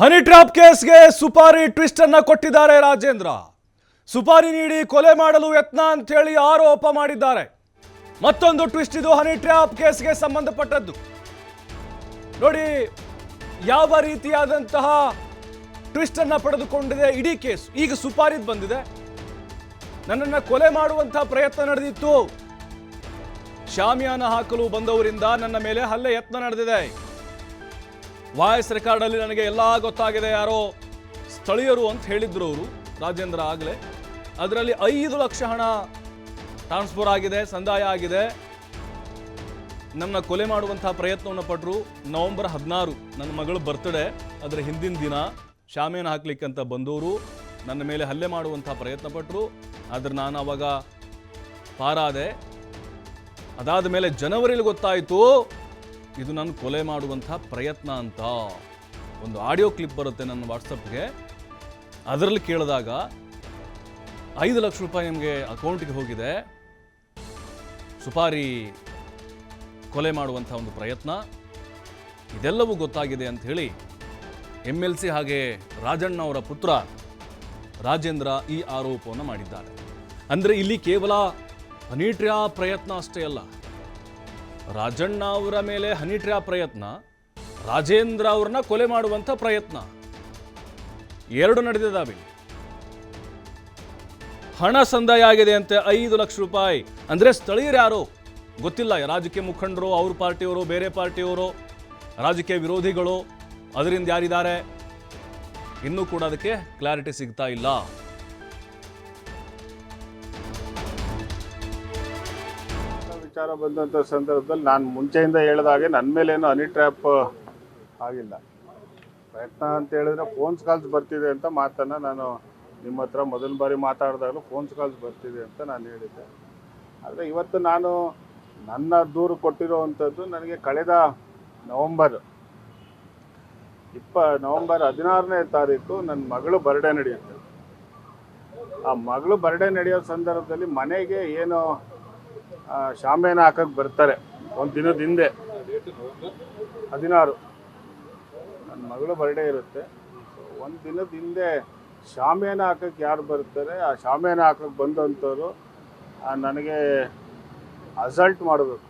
Honey trap ಕೇಸ್ಗೆ ಸುಪಾರಿ twist ಅನ್ನ ಕೊಟ್ಟಿದ್ದಾರೆ ರಾಜೇಂದ್ರ. ಸುಪಾರಿ ನೀಡಿ ಕೊಲೆ ಮಾಡಲು ಯತ್ನ ಅಂತ ಹೇಳಿ ಆರೋಪ ಮಾಡಿದ್ದಾರೆ. ಮತ್ತೊಂದು ಟ್ವಿಸ್ಟ್ ಇದು ಹನಿ ಟ್ರಾಪ್ ಕೇಸ್ಗೆ ಸಂಬಂಧಪಟ್ಟದ್ದು. ನೋಡಿ, ಯಾವ ರೀತಿಯಾದಂತಹ ಟ್ವಿಸ್ಟ್ ಅನ್ನ ಪಡೆದುಕೊಂಡಿದೆ ಇಡೀ ಕೇಸ್. ಈಗ ಸುಪಾರಿದ್ ಬಂದಿದೆ. ನನ್ನನ್ನು ಕೊಲೆ ಮಾಡುವಂತಹ ಪ್ರಯತ್ನ ನಡೆದಿತ್ತು. ಶಾಮಿಯಾನ ಹಾಕಲು ಬಂದವರಿಂದ ನನ್ನ ಮೇಲೆ ಹಲ್ಲೆ ಯತ್ನ ನಡೆದಿದೆ. ವಾಯ್ಸ್ ರೆಕಾರ್ಡ್ ಅಲ್ಲಿ ನನಗೆ ಎಲ್ಲ ಗೊತ್ತಾಗಿದೆ ಯಾರೋ ಸ್ಥಳೀಯರು ಅಂತ ಹೇಳಿದ್ರು ಅವರು, ರಾಜೇಂದ್ರ ಆಗಲೇ. ಅದರಲ್ಲಿ ಐದು ಲಕ್ಷ ಹಣ ಟ್ರಾನ್ಸ್ಫರ್ ಆಗಿದೆ, ಸಂದಾಯ ಆಗಿದೆ. ನನ್ನ ಕೊಲೆ ಮಾಡುವಂತಹ ಪ್ರಯತ್ನವನ್ನು ಪಟ್ಟರು ನವೆಂಬರ್ ಹದಿನಾರು, ನನ್ನ ಮಗಳ ಬರ್ತ್ಡೇ ಅದರ ಹಿಂದಿನ ದಿನ ಶಾಮಿಯನ್ನು ಹಾಕ್ಲಿಕ್ಕೆ ಅಂತ ಬಂದವರು ನನ್ನ ಮೇಲೆ ಹಲ್ಲೆ ಮಾಡುವಂತಹ ಪ್ರಯತ್ನ ಪಟ್ಟರು ಆದ್ರೆ ನಾನು ಅವಾಗ ಪಾರಾದೆ. ಅದಾದ ಮೇಲೆ ಜನವರಿಲಿ ಗೊತ್ತಾಯಿತು ಇದು ನಾನು ಕೊಲೆ ಮಾಡುವಂಥ ಪ್ರಯತ್ನ ಅಂತ. ಒಂದು ಆಡಿಯೋ ಕ್ಲಿಪ್ ಬರುತ್ತೆ ನನ್ನ ವಾಟ್ಸಪ್ಗೆ. ಅದರಲ್ಲಿ ಕೇಳಿದಾಗ ಐದು ಲಕ್ಷ ರೂಪಾಯಿ ನಿಮಗೆ ಅಕೌಂಟ್ಗೆ ಹೋಗಿದೆ. ಸುಪಾರಿ ಕೊಲೆ ಮಾಡುವಂಥ ಒಂದು ಪ್ರಯತ್ನ. ಇದೆಲ್ಲವೂ ಗೊತ್ತಾಗಿದೆ ಅಂತ ಹೇಳಿ ಎಂ ಎಲ್ ಸಿ ಹಾಗೆ ರಾಜಣ್ಣ ಅವರ ಪುತ್ರ ರಾಜೇಂದ್ರ ಈ ಆರೋಪವನ್ನು ಮಾಡಿದ್ದಾರೆ. ಅಂದರೆ ಇಲ್ಲಿ ಕೇವಲ ಹನಿ ಟ್ರ್ಯಾ ಪ್ರಯತ್ನ ಅಷ್ಟೇ ಅಲ್ಲ. ರಾಜಣ್ಣ ಅವರ ಮೇಲೆ ಹನಿ ಟ್ರ್ಯಾಪ್ ಪ್ರಯತ್ನ, ರಾಜೇಂದ್ರ ಅವ್ರನ್ನ ಕೊಲೆ ಮಾಡುವಂಥ ಪ್ರಯತ್ನ. ಎರಡು ನಡೆದಿದ್ದಾವೆ. ಹಣ ಸಂದಾಯ ಆಗಿದೆ ಅಂತೆ ಐದು ಲಕ್ಷ ರೂಪಾಯಿ. ಅಂದರೆ ಸ್ಥಳೀಯರು ಯಾರು? ಗೊತ್ತಿಲ್ಲ, ರಾಜಕೀಯ ಮುಖಂಡರು, ಅವ್ರ ಪಾರ್ಟಿಯವರು, ಬೇರೆ ಪಾರ್ಟಿಯವರು, ರಾಜಕೀಯ ವಿರೋಧಿಗಳು. ಅದರಿಂದ ಯಾರಿದ್ದಾರೆ? ಇನ್ನೂ ಕೂಡ ಅದಕ್ಕೆ ಕ್ಲಾರಿಟಿ ಸಿಗ್ತಾ ಇಲ್ಲ. ವಿಚಾರ ಬಂದಂಥ ಸಂದರ್ಭದಲ್ಲಿ ನಾನು ಮುಂಚೆಯಿಂದ ಹೇಳಿದಾಗೆ ನನ್ನ ಮೇಲೇನು ಹನಿ ಟ್ರ್ಯಾಪ್ ಆಗಿಲ್ಲ. ಪ್ರಯತ್ನ ಅಂತ ಹೇಳಿದ್ರೆ ಫೋನ್ಸ್ ಕಾಲ್ಸ್ ಬರ್ತಿದೆ ಅಂತ ಮಾತನ್ನು ನಾನು ನಿಮ್ಮ ಹತ್ರ ಮೊದಲ ಬಾರಿ ಮಾತಾಡಿದಾಗಲೂ ಫೋನ್ಸ್ ಕಾಲ್ಸ್ ಬರ್ತಿದೆ ಅಂತ ನಾನು ಹೇಳಿದ್ದೆ. ಆದರೆ ಇವತ್ತು ನಾನು ನನ್ನ ದೂರು ಕೊಟ್ಟಿರುವಂಥದ್ದು ನನಗೆ ಕಳೆದ ನವಂಬರ್, ಇಪ್ಪ, ನವಂಬರ್ ಹದಿನಾರನೇ ತಾರೀಕು ನನ್ನ ಮಗಳು ಬರ್ಡೇ ನಡೆಯುತ್ತೆ. ಆ ಮಗಳು ಬರ್ಡೇ ನಡೆಯೋ ಸಂದರ್ಭದಲ್ಲಿ ಮನೆಗೆ ಏನು ಶಾಮಿಯಾನ ಹಾಕಕ್ಕೆ ಬರ್ತಾರೆ. ಒಂದು ದಿನದ ಹಿಂದೆ. ಹದಿನಾರು. ನನ್ನ ಮಗಳು ಬರ್ಡೇ ಇರುತ್ತೆ. ಒಂದು ದಿನದ ಹಿಂದೆ ಶಾಮಿಯಾನ ಹಾಕಕ್ಕೆ ಯಾರು ಬರ್ತಾರೆ? ಆ ಶಾಮಿಯಾನ ಹಾಕಕ್ಕೆ ಬಂದಂಥವ್ರು ನನಗೆ ಅಸಲ್ಟ್ ಮಾಡಬೇಕು.